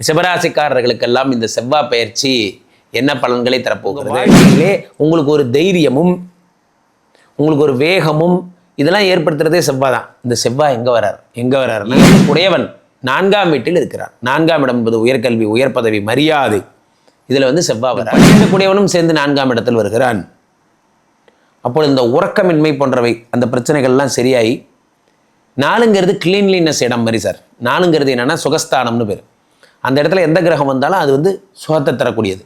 ரிஷபராசிக்காரர்களுக்கெல்லாம் இந்த செவ்வாய் பயிற்சி என்ன பலன்களை தரப்போகிறது? உங்களுக்கு ஒரு தைரியமும் உங்களுக்கு ஒரு வேகமும் இதெல்லாம் ஏற்படுத்துறதே செவ்வாய் தான். இந்த செவ்வாய் எங்கே வரார்? எங்கே வராருன்னா உடையவன் நான்காம் வீட்டில் இருக்கிறார் நான்காம் இடம் என்பது உயர்கல்வி உயர் பதவி மரியாதை. இதில் வந்து செவ்வாய் வரார். பன்னிரண்டு குடையவனும் சேர்ந்து நான்காம் இடத்தில் வருகிறான். அப்பொழுது இந்த உறக்கமின்மை போன்றவை அந்த பிரச்சனைகள்லாம் சரியாகி நாலுங்கிறது கிளீன்லினஸ் இடம் மாதிரி சார் நாலுங்கிறது என்னன்னா சுகஸ்தானம்னு பேர். அந்த இடத்துல எந்த கிரகம் வந்தாலும் அது வந்து சுகத்தை தரக்கூடியது.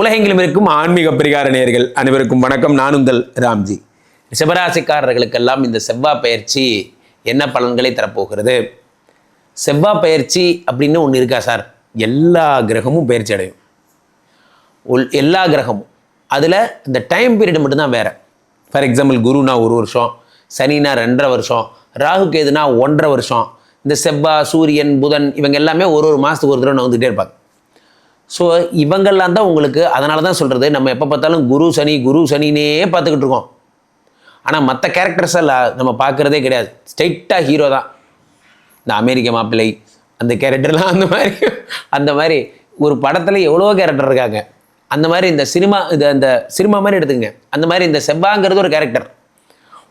உலகெங்கிலும் இருக்கும் ஆன்மீக பரிகார நேர்கள் அனைவருக்கும் வணக்கம். நான் உங்கள் ராம்ஜி. ரிஷபராசிக்காரர்களுக்கெல்லாம் இந்த செவ்வாய் பயிற்சி என்ன பலன்களை தரப்போகிறது? செவ்வாய் பயிற்சி அப்படின்னு ஒன்று இருக்கா சார்? எல்லா கிரகமும் பயிற்சி அடையும். உள் எல்லா கிரகமும். அதில் இந்த டைம் பீரியட் மட்டும்தான் வேறு. ஃபார் எக்ஸாம்பிள் குருனா ஒரு வருஷம் சனினா ரெண்டரை வருஷம் ராகு கேதுனா ஒன்றரை வருஷம் இந்த செவ்வாய் சூரியன் புதன் இவங்க எல்லாமே ஒரு ஒரு மாதத்துக்கு ஒரு தடவை வந்துகிட்டே இருப்பாங்க. ஸோ இவங்கெல்லாம் தான் உங்களுக்கு அதனால தான் சொல்கிறது நம்ம எப்போ பார்த்தாலும் குரு சனி குரு சனினே பார்த்துக்கிட்டு இருக்கோம். ஆனால் மற்ற கேரக்டர்ஸ் எல்லாம் நம்ம பார்க்குறதே கிடையாது. ஸ்ட்ரைட்டாக ஹீரோ தான். இந்த அமெரிக்க மாப்பிள்ளை அந்த கேரக்டர்லாம் அந்த மாதிரி அந்த மாதிரி ஒரு படத்தில் எவ்வளோ கேரக்டர் இருக்காங்க. அந்த மாதிரி இந்த சினிமா இது அந்த சினிமா மாதிரி எடுத்துங்க அந்த மாதிரி இந்த செவ்வாங்கிறது ஒரு கேரக்டர்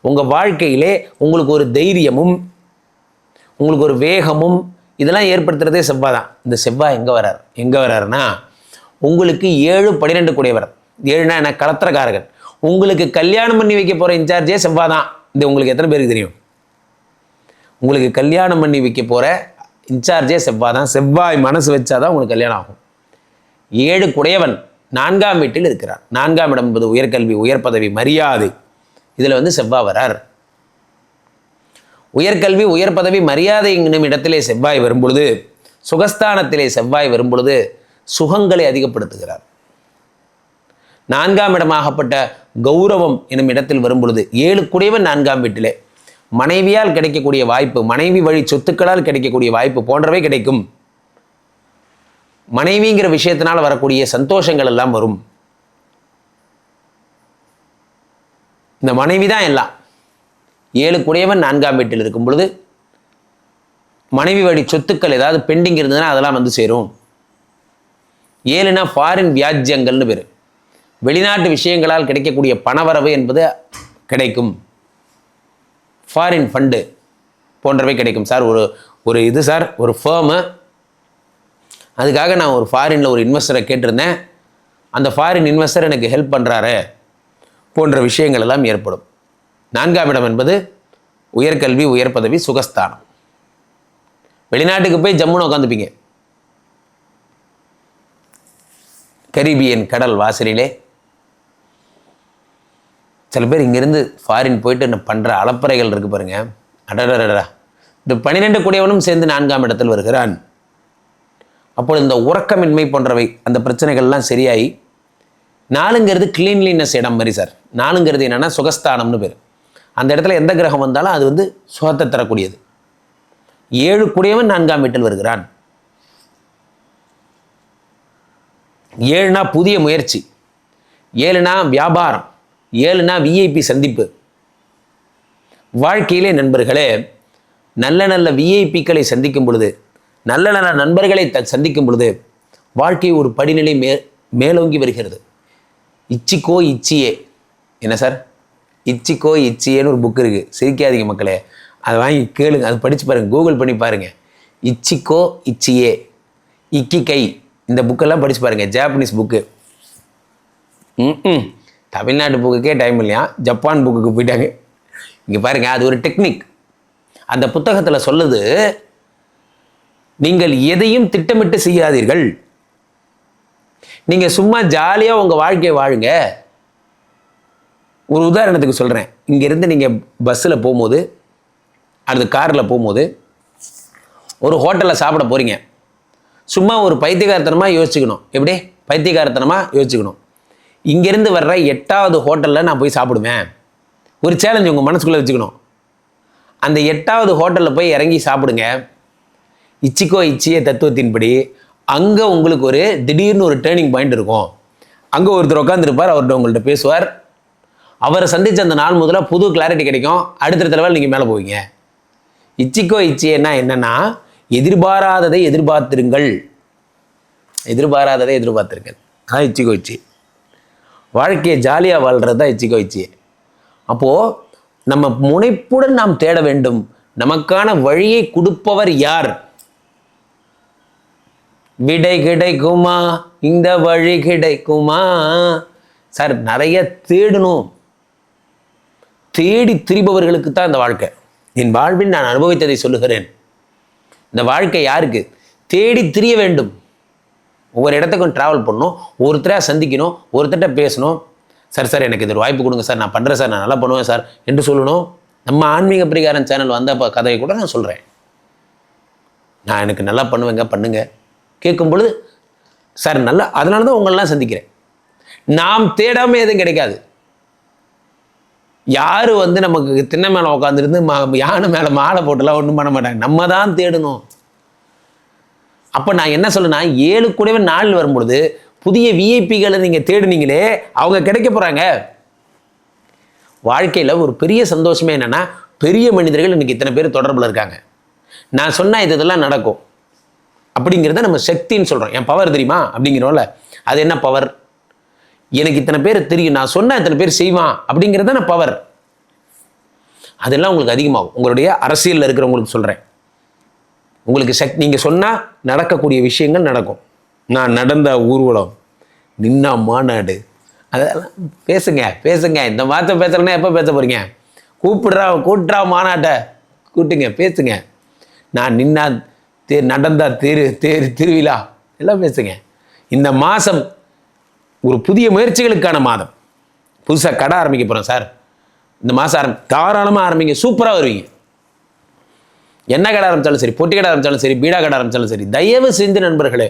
உங்கள் வாழ்க்கையிலே உங்களுக்கு ஒரு தைரியமும் உங்களுக்கு ஒரு வேகமும் இதெல்லாம் ஏற்படுத்துகிறதே செவ்வாய் தான். இந்த செவ்வாய் எங்கே வரார்? எங்கே வராருன்னா உங்களுக்கு ஏழு பன்னிரெண்டு கூடியவர். ஏழுனா என்ன? கலத்திரக்காரகன் உங்களுக்கு கல்யாணம் பண்ணி வைக்க போகிற இன்சார்ஜே செவ்வாய் தான் இது உங்களுக்கு எத்தனை பேருக்கு தெரியும்? உங்களுக்கு கல்யாணம் பண்ணி வைக்க போகிற இன்சார்ஜே செவ்வாய் தான் செவ்வாய் மனசு வச்சாதான் உங்களுக்கு கல்யாணம் ஆகும். ஏழு குடையவன் நான்காம் வீட்டில் இருக்கிறார் நான்காம் இடம் என்பது உயர்கல்வி உயர் பதவி மரியாதை. இதில் வந்து செவ்வாய் வரார். உயர்கல்வி உயர் பதவி மரியாதை என்னும் இடத்திலே செவ்வாய் வரும்பொழுது சுகஸ்தானத்திலே செவ்வாய் வரும்பொழுது சுகங்களை அதிகப்படுத்துகிறார். நான்காம் இடமாகப்பட்ட கௌரவம் எனும் இடத்தில் வரும்பொழுது ஏழு குடைவன் நான்காம் வீட்டிலே. மனைவியால் கிடைக்கக்கூடிய வாய்ப்பு மனைவி வழி சொத்துக்களால் கிடைக்கக்கூடிய வாய்ப்பு போன்றவை கிடைக்கும். மனைவிங்கிற விஷயத்தினால் வரக்கூடிய சந்தோஷங்கள் எல்லாம் வரும். இந்த மனைவி தான் எல்லாம். ஏழு குடையவன் நான்காம் வீட்டில் இருக்கும் பொழுது மனைவி வழி சொத்துக்கள் ஏதாவது பெண்டிங் இருந்ததுன்னா அதெல்லாம் வந்து சேரும். ஏழுனா ஃபாரின் வியாஜ்யங்கள்னு பேர். வெளிநாட்டு விஷயங்களால் கிடைக்கக்கூடிய பணவரவு என்பது கிடைக்கும். ஃபாரின் ஃபண்டு போன்றவை கிடைக்கும். சார் ஒரு ஒரு இது சார் ஒரு ஃபேமு அதுக்காக நான் ஒரு ஃபாரினில் ஒரு இன்வெஸ்டரை கேட்டிருந்தேன். அந்த ஃபாரின் இன்வெஸ்டர் எனக்கு ஹெல்ப் பண்ணுறாரு போன்ற விஷயங்கள் எல்லாம் ஏற்படும். நான்காம் இடம் என்பது உயர்கல்வி உயர் பதவி சுகஸ்தானம். வெளிநாட்டுக்கு போய் ஜம்முன்னு உட்காந்துப்பீங்க கரீபியன் கடல் வாசலிலே சில பேர் இங்கேருந்து ஃபாரின் போயிட்டு பண்ணுற அலப்பறைகள் இருக்குது பாருங்க. அடடடடா இந்த பன்னிரெண்டு கூடியவனும் சேர்ந்து நான்காம் இடத்தில் வருகிறான். அப்பொழுது இந்த உறக்கமின்மை போன்றவை அந்த பிரச்சனைகள்லாம் சரியாகி நாலுங்கிறது கிளீன்லினஸ் இடம் மாதிரி சார். நாலுங்கிறது என்னென்னா சுகஸ்தானம்னு பேர். அந்த இடத்துல எந்த கிரகம் வந்தாலும் அது வந்து சுகத்தை தரக்கூடியது. ஏழு கூடியவன் நான்காம் வீட்டில் வருகிறான். ஏழுனா புதிய முயற்சி. ஏழுனா வியாபாரம். ஏழுனா விஐபி சந்திப்பு. வாழ்க்கையிலே நண்பர்களே நல்ல நல்ல விஐபிக்களை சந்திக்கும் பொழுது நல்ல நல்ல நண்பர்களை த சந்திக்கும் பொழுது வாழ்க்கை ஒரு படிநிலை மே மேலோங்கி வருகிறது. இச்சிக்கோ இச்சியே. என்ன சார்? இச்சிக்கோ இச்சியேன்னு ஒரு புக் இருக்குது சிரிக்காதீங்க மக்களே. அதை வாங்கி கேளுங்க. அது படித்து பாருங்கள் கூகுள் பண்ணி பாருங்கள் இச்சிக்கோ இச்சியே. இக்கி கை இந்த புக்கெல்லாம் படித்து பாருங்கள் ஜாப்பனீஸ் புக்கு ம் தமிழ்நாட்டு புக்குக்கே டைம் இல்லையா? ஜப்பான் புக்குக்கு போயிட்டாங்க. இங்கே பாருங்கள் அது ஒரு டெக்னிக் அந்த புத்தகத்தில் சொல்லுது நீங்கள் எதையும் திட்டமிட்டு செய்யாதீர்கள். நீங்கள் சும்மா ஜாலியாக உங்கள் வாழ்க்கையை வாழுங்க. ஒரு உதாரணத்துக்கு சொல்கிறேன் இங்கேருந்து நீங்கள் பஸ்ஸில் போகும்போது அல்லது காரில் போகும்போது ஒரு ஹோட்டலில் சாப்பிட போகிறீங்க சும்மா ஒரு பைத்தியகாரத்தனமாக யோசிச்சுக்கணும். எப்படி? பைத்தியகாரத்தனமாக யோசிச்சுக்கணும். இங்கேருந்து வர்ற எட்டாவது ஹோட்டலில் நான் போய் சாப்பிடுவேன். ஒரு சேலஞ்ச் உங்கள் மனசுக்குள்ளே வச்சுக்கணும். அந்த எட்டாவது ஹோட்டலில் போய் இறங்கி சாப்பிடுங்க. இச்சிக்கோ இச்சிய தத்துவத்தின்படி அங்கே உங்களுக்கு ஒரு திடீர்னு ஒரு டேர்னிங் பாயிண்ட் இருக்கும். அங்கே ஒருத்தர் உட்காந்துருப்பார் அவர்கிட்ட உங்கள்கிட்ட பேசுவார். அவரை சந்தித்த அந்த நாள் முதல்ல புது கிளாரிட்டி கிடைக்கும். அடுத்த தடவை நீங்கள் மேலே போவீங்க. இச்சிக்கோ இச்சியன்னா என்னன்னா எதிர்பாராததை எதிர்பார்த்திருங்கள். எதிர்பாராததை எதிர்பார்த்திருங்கள். அதான் இச்சிக்கோ இச்சி. வாழ்க்கையை ஜாலியாக வாழ்கிறது தான் இச்சிக்கோ இச்சி அப்போது நம்ம முனைப்புடன் நாம் தேட வேண்டும். நமக்கான வழியை கொடுப்பவர் யார்? விடை கிடைக்குமா? இந்த வழி கிடைக்குமா? சார் நிறைய தேடணும். தேடி திரிபவர்களுக்கு தான் இந்த வாழ்க்கை. என் வாழ்வில் நான் அனுபவித்ததை சொல்லுகிறேன். இந்த வாழ்க்கை யாருக்கு? தேடி திரிய வேண்டும். ஒவ்வொரு இடத்துக்கும் ட்ராவல் பண்ணணும். ஒருத்தராக சந்திக்கணும் ஒருத்தர்கிட்ட பேசணும். சார் சார் எனக்கு இது ஒரு வாய்ப்பு கொடுங்க சார். நான் பண்ணுறேன் சார். நான் நல்லா பண்ணுவேன் சார். என்று சொல்லணும். நம்ம ஆன்மீக பிரிகாரன் சேனல் வந்த கதையை கூட நான் சொல்கிறேன் நான் எனக்கு நல்லா பண்ணுவேங்க பண்ணுங்க. கேட்கும் பொழுது சார் நல்லா அதனால தான் உங்களெலாம் சந்திக்கிறேன். நாம் தேடாமல் எதுவும் கிடைக்காது. யார் வந்து நமக்கு திண்ணை மேலே உட்காந்துருந்து மா யானை மேலே மாலை போட்டுலாம் ஒன்றும் பண்ண மாட்டாங்க. நம்ம தான் தேடணும். அப்போ நான் என்ன சொல்லுன்னா ஏழு கூடவே நாள் வரும்பொழுது புதிய விஐபிகளை நீங்கள் தேடுனீங்களே அவங்க கிடைக்க போகிறாங்க வாழ்க்கையில் ஒரு பெரிய சந்தோஷமே என்னென்னா பெரிய மனிதர்கள் இன்னைக்கு இத்தனை பேர் தொடர்பில் இருக்காங்க. நான் சொன்னால் இது இதெல்லாம் நடக்கும். அப்படிங்கிறத நம்ம சக்தின்னு சொல்கிறோம் என் பவர் தெரியுமா? அப்படிங்கிறோம்ல. அது என்ன பவர் எனக்கு இத்தனை பேர் தெரியும். நான் சொன்னால் இத்தனை பேர் செய்வான். அப்படிங்கிறது நான் பவர் அதெல்லாம் உங்களுக்கு அதிகமாகும். உங்களுடைய அரசியலில் இருக்கிறவங்களுக்கு சொல்கிறேன் உங்களுக்கு சக் நீங்கள் சொன்னால் நடக்கக்கூடிய விஷயங்கள் நடக்கும். நான் நடந்த ஊர்வலம் நின்னா மாநாடு அதெல்லாம் பேசுங்க பேசுங்க. இந்த வார்த்தை பேசுகிறேன்னா எப்போ பேச போகிறீங்க கூப்பிடுறா கூட்டுறா மாநாட்டை. கூட்டுங்க பேசுங்க. நான் நின்னா தே நடந்தா தேரு தேர் திருவிழா எல்லாம் பேசுங்க. இந்த மாதம் ஒரு புதிய முயற்சிகளுக்கான மாதம். புதுசாக கடை ஆரம்பிக்க போகிறோம் சார். இந்த மாதம் ஆரம்பி தாராளமாக ஆரம்பிங்க சூப்பராக வருவீங்க. என்ன கடை ஆரம்பித்தாலும் சரி பொட்டி கடை ஆரம்பித்தாலும் சரி பீடா கடை ஆரம்பித்தாலும் சரி தயவு செஞ்சு நண்பர்களே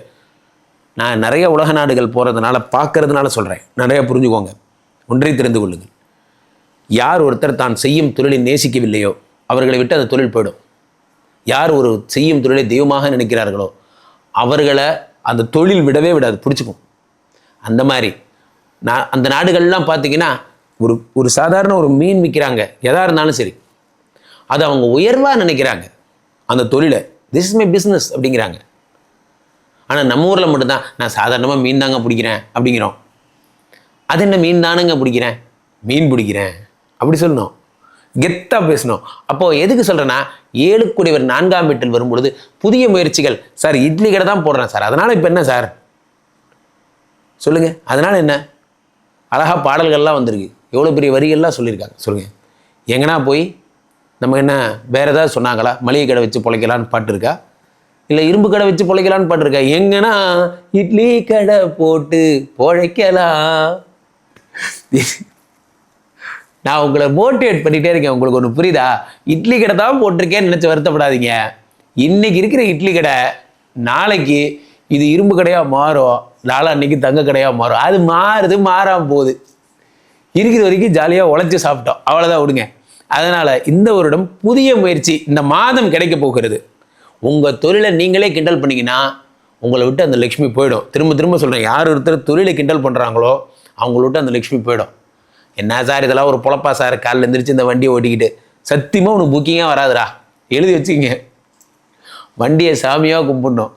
நான் நிறைய உலக நாடுகள் போகிறதுனால பார்க்கறதுனால சொல்கிறேன் நிறைய புரிஞ்சுக்கோங்க. ஒன்றை தெரிந்து கொள்ளுங்கள். யார் ஒருத்தர் தான் செய்யும் தொழிலை நேசிக்கவில்லையோ அவர்களை விட்டு அந்த தொழில் போயிடும். யார் ஒரு செய்யும் தொழிலை தெய்வமாக நினைக்கிறார்களோ அவர்களை அந்த தொழில் விடவே விடாது பிடிச்சிக்கும். அந்த மாதிரி நான் அந்த நாடுகள்லாம் பார்த்தீங்கன்னா ஒரு ஒரு சாதாரண ஒரு மீன் விற்கிறாங்க எதா இருந்தாலும் சரி. அது அவங்க உயர்வாக நினைக்கிறாங்க. அந்த தொழிலை திஸ் இஸ் மை பிஸ்னஸ் அப்படிங்கிறாங்க. ஆனால் நம்ம ஊரில் மட்டும்தான் நான் சாதாரணமாக மீன் தாங்க பிடிக்கிறேன் அப்படிங்கிறோம். அது என்ன மீன் தானுங்க பிடிக்கிறேன்? மீன் பிடிக்கிறேன். அப்படி சொல்லணும். கெத்தாக பேசணும். அப்போது எதுக்கு சொல்கிறேன்னா ஏழுக்குடையவர் நான்காம் வீட்டில் வரும்பொழுது புதிய முயற்சிகள் சார் இட்லி கடை தான் போடுறேன் சார். அதனால் இப்போ என்ன சார்? சொல்லுங்கள் அதனால் என்ன? அழகாக பாடல்கள்லாம் வந்திருக்கு. எவ்வளோ பெரிய வரிகள்லாம் சொல்லியிருக்காங்க. சொல்லுங்கள் எங்கன்னா போய் நம்ம என்ன வேறு ஏதாவது சொன்னாங்களா? மளிகை கடை வச்சு பிழைக்கலான்னு பாட்டு இருக்கா இல்லை இரும்பு கடை வச்சு பிழைக்கலான்னு பாட்டு இருக்கா எங்கன்னா இட்லி கடை போட்டு பிழைக்கலாம். நான் உங்களை மோட்டிவேட் பண்ணிகிட்டே இருக்கேன். உங்களுக்கு ஒன்று புரியுதா? இட்லி கடை தான் போட்டிருக்கேன்னு நினச்சி வருத்தப்படாதீங்க. இன்னைக்கு இருக்கிற இட்லி கடை நாளைக்கு இது இரும்பு கடையாக மாறும். நாளான்னைக்கு தங்க கடையாக மாறும். அது மாறுது மாறாமல் போகுது. இருக்கிற வரைக்கும் ஜாலியாக உழைச்சி சாப்பிட்டோம். அவ்வளோதான் விடுங்க. அதனால் இந்த வருடம் புதிய முயற்சி இந்த மாதம் கிடைக்க போகிறது. உங்கள் தொழிலை நீங்களே கிண்டல் பண்ணிங்கன்னா உங்களை விட்டு அந்த லக்ஷ்மி போயிடும். திரும்ப திரும்ப சொல்கிறேன் யார் ஒருத்தர் தொழிலை கிண்டல் பண்ணுறாங்களோ அவங்கள விட்டு அந்த லக்ஷ்மி போயிடும். என்ன சார் இதெல்லாம் ஒரு பொழப்பா சார் காலில் எந்திரிச்சு இந்த வண்டியை ஓட்டிக்கிட்டு. சத்தியமாக உனக்கு புக்கிங்காக வராதுடா. எழுதி வச்சுக்கிங்க. வண்டியை சாமியாக கும்பிடணும்.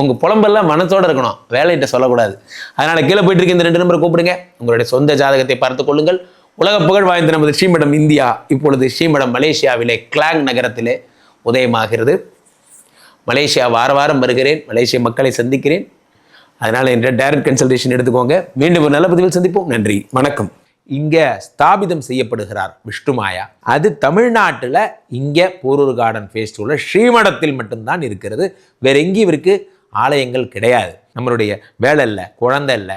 உங்கள் புலம்பெல்லாம் மனசோட இருக்கணும். வேலையிட்ட சொல்லக்கூடாது. அதனால் கீழே போயிட்டு இருக்க இந்த ரெண்டு நம்பரை கூப்பிடுங்க. உங்களுடைய சொந்த ஜாதகத்தை பார்த்து கொள்ளுங்கள். உலக புகழ் வாய்ந்த நமது ஸ்ரீமடம் இந்தியா இப்பொழுது ஸ்ரீமடம் மலேசியாவிலே கிளாங் நகரத்திலே உதயமாகிறது. மலேசியா வார வாரம் வருகிறேன். மலேசிய மக்களை சந்திக்கிறேன். அதனால் என்ற டைரக்ட் கன்சல்டேஷன் எடுத்துக்கோங்க. மீண்டும் ஒரு நல்ல பதிவில் சந்திப்போம். நன்றி. வணக்கம். இங்கே ஸ்தாபிதம் செய்யப்படுகிறார் விஷ்ணுமாயா அது தமிழ்நாட்டில் இங்கே போரூர் கார்டன் ஃபேஸ்டிவலில் ஸ்ரீமடத்தில் மட்டும்தான் இருக்கிறது. வேற எங்கேயும் இவருக்கு ஆலயங்கள் கிடையாது. நம்மளுடைய வேலை இல்லை குழந்தை இல்லை